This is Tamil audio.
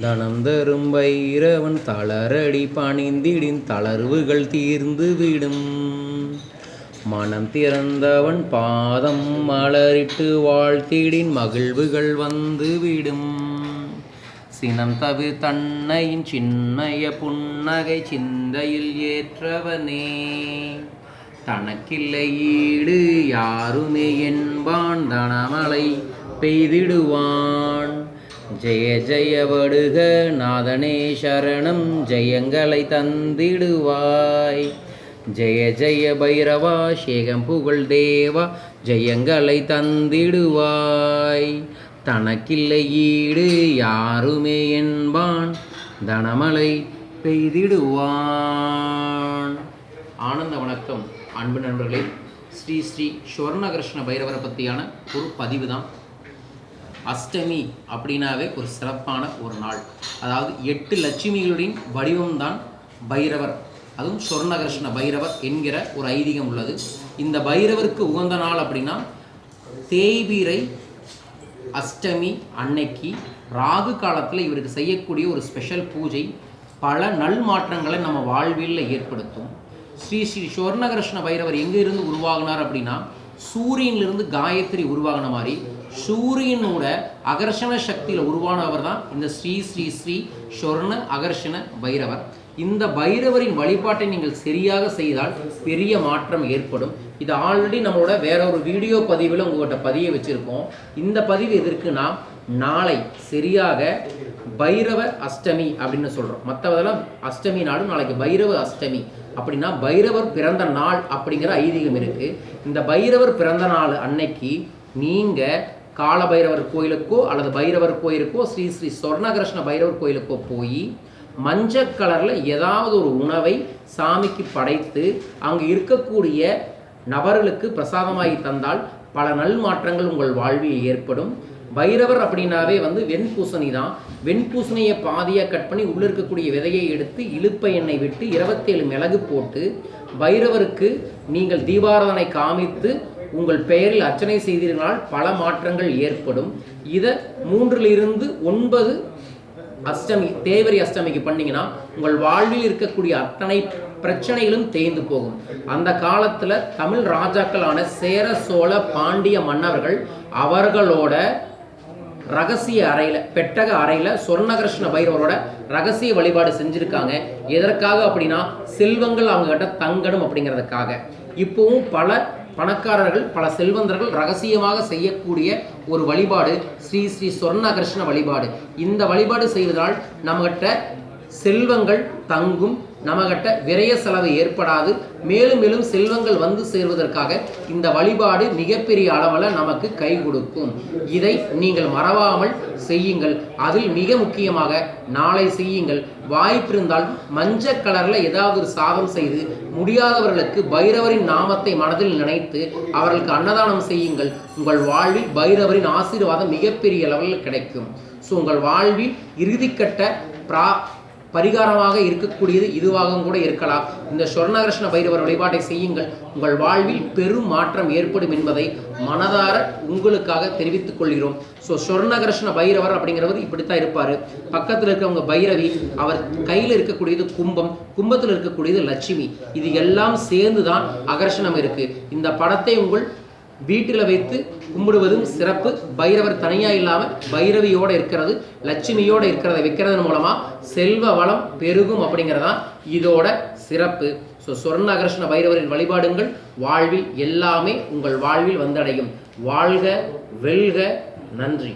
தனம் தரும் பைரவன் தளரடி பணிந்திடின் தளர்வுகள் தீர்ந்து விடும். மனம் திறந்தவன் பாதம் மலரிட்டு வாழ்த்திடின் மகிழ்வுகள் வந்துவிடும் சினம் தவிர தன்னையின் சின்மய புன்னகை சிந்தையில் ஏற்றவனே. தனக்கில்லை ஈடு யாருமே என்பான் தனமலை பெய்திடுவான். ஜெய ஜெய வடுக நாதனே சரணம் ஜெயங்களை தந்திடுவாய். ஜெய ஜெய பைரவா சேகம் புகழ் தேவா ஜெயங்களை தந்திடுவாய். தனக்கில்லை ஈடு யாருமே என்பான் தனமலை பெய்திடுவான். ஆனந்த வணக்கம் அன்பு நண்பர்களே. ஸ்ரீ ஸ்ரீ சுவர்ணகிருஷ்ண பைரவரை பற்றியான ஒரு பதிவு தான் அஷ்டமி அப்படின்னாவே ஒரு சிறப்பான ஒரு நாள். அதாவது எட்டு லட்சுமிகளின் வடிவம்தான் பைரவர். அதுவும் சொர்ணகிருஷ்ண பைரவர் என்கிற ஒரு ஐதீகம் உள்ளது. இந்த பைரவருக்கு உகந்த நாள் அப்படின்னா தேய்பீரை அஷ்டமி அன்னைக்கு ராகு காலத்தில் இவருக்கு செய்யக்கூடிய ஒரு ஸ்பெஷல் பூஜை. பல நல் மாற்றங்களை நம்ம வாழ்வில் ஏற்படுத்தும். ஸ்ரீ ஸ்ரீ சொர்ணகிருஷ்ண பைரவர் எங்கே இருந்து உருவாகினார் அப்படின்னா சூரியனிலிருந்து காயத்ரி உருவாகின மாதிரி சூரியனோட அகர்ஷண சக்தியில் உருவானவர் தான் இந்த ஸ்ரீ ஸ்ரீ ஸ்ரீ சொர்ண அகர்ஷண பைரவர். இந்த பைரவரின் வழிபாட்டை நீங்கள் சரியாக செய்தால் பெரிய மாற்றம் ஏற்படும். இது ஆல்ரெடி நம்மளோட வேற ஒரு வீடியோ பதிவில் உங்கள்கிட்ட பதிய வச்சுருக்கோம். இந்த பதிவு எதற்குனா நாளை சரியாக பைரவ அஷ்டமி அப்படின்னு சொல்கிறோம் மற்றவதெல்லாம் அஷ்டமி நாளும் நாளைக்கு பைரவ அஷ்டமி. அப்படின்னா பைரவர் பிறந்த நாள் அப்படிங்கிற ஐதீகம் இருக்குது இந்த பைரவர் பிறந்த நாள் அன்னைக்கு நீங்கள் கால பைரவர் கோயிலுக்கோ அல்லது பைரவர் கோயிலுக்கோ ஸ்ரீ ஸ்ரீ சொர்ணகிருஷ்ண பைரவர் கோயிலுக்கோ போய் மஞ்சள் கலரில் ஏதாவது ஒரு உணவை சாமிக்கு படைத்து அங்கே இருக்கக்கூடிய நபர்களுக்கு பிரசாதமாகி தந்தால் பல நல் மாற்றங்கள் உங்கள் வாழ்வில் ஏற்படும். பைரவர் அப்படின்னாவே வந்து வெண்பூசணி தான். வெண்பூசணியை பாதியாக கட் பண்ணி உள்ளே இருக்கக்கூடிய விதையை எடுத்து இழுப்ப எண்ணெய் விட்டு இருபத்தேழு மிளகு போட்டு பைரவருக்கு நீங்கள் தீபாராதனை காமித்து உங்கள் பெயரில் அர்ச்சனை செய்தீர்களால் பல மாற்றங்கள் ஏற்படும். இதை மூன்றிலிருந்து ஒன்பது அஷ்டமி தேவரி அஷ்டமிக்கு பண்ணீங்கன்னா உங்கள் வாழ்வில் இருக்கக்கூடிய அத்தனை பிரச்சனைகளும் தேய்ந்து போகும். அந்த காலத்தில் தமிழ் ராஜாக்களான சேர சோழ பாண்டிய மன்னர்கள் அவர்களோட ரகசிய அறையில் பெட்டக அறையில் சொர்ணகிருஷ்ண பைரவரோட ரகசிய வழிபாடு செஞ்சுருக்காங்க. எதற்காக அப்படின்னா செல்வங்கள் அவங்ககிட்ட தங்கணும் அப்படிங்கிறதுக்காக. இப்போவும் பல பணக்காரர்கள் பல செல்வந்தர்கள் ரகசியமாக செய்யக்கூடிய ஒரு வழிபாடு ஸ்ரீ ஸ்ரீ சொர்ணகிருஷ்ண வழிபாடு. இந்த வழிபாடு செய்வதால் நம்மகிட்ட செல்வங்கள் தங்கும் நம்மகிட்ட விரய செலவு ஏற்படாது. மேலும் மேலும் செல்வங்கள் வந்து சேர்வதற்காக இந்த வழிபாடு மிகப்பெரிய அளவில் நமக்கு கை கொடுக்கும். இதை நீங்கள் மறவாமல் செய்யுங்கள். அதில் மிக முக்கியமாக நாளை செய்யுங்கள். வாய்ப்பிருந்தால் மஞ்சள் கலரில் ஏதாவது ஒரு சாதம் செய்து முடியாதவர்களுக்கு பைரவரின் நாமத்தை மனதில் நினைத்து அவர்களுக்கு அன்னதானம் செய்யுங்கள். உங்கள் வாழ்வில் பைரவரின் ஆசீர்வாதம் மிகப்பெரிய அளவில் கிடைக்கும். ஸோ உங்கள் வாழ்வில் இறுதிக்கட்ட பிரா பரிகாரமாக இருக்கக்கூடியது இதுவாகவும் கூட இருக்கலாம். இந்த சொர்ணகிருஷ்ண பைரவர் வழிபாட்டை செய்யுங்கள். உங்கள் வாழ்வில் பெரும் மாற்றம் ஏற்படும் என்பதை மனதார உங்களுக்காக தெரிவித்துக் கொள்கிறோம். ஸோ சொர்ணகிருஷ்ண பைரவர் அப்படிங்கிறவர் இப்படித்தான் இருப்பார். பக்கத்தில் இருக்கவங்க பைரவி அவர் கையில் இருக்கக்கூடியது கும்பம் கும்பத்தில் இருக்கக்கூடியது லட்சுமி. இது எல்லாம் சேர்ந்து தான் அகர்ஷணம் இருக்கு. இந்த படத்தை உங்கள் வீட்டில் வைத்து கும்பிடுவதும் சிறப்பு. பைரவர் தனியாக இல்லாமல் பைரவியோடு இருக்கிறது லட்சுமியோடு இருக்கிறத வைக்கிறதன் மூலமாக செல்வ வளம் பெருகும் அப்படிங்கிறதான் இதோட சிறப்பு. ஸோ சொர்ண பைரவரின் வழிபாடுங்கள் வாழ்வில் எல்லாமே உங்கள் வாழ்வில் வந்தடையும். வாழ்க வெல்க நன்றி.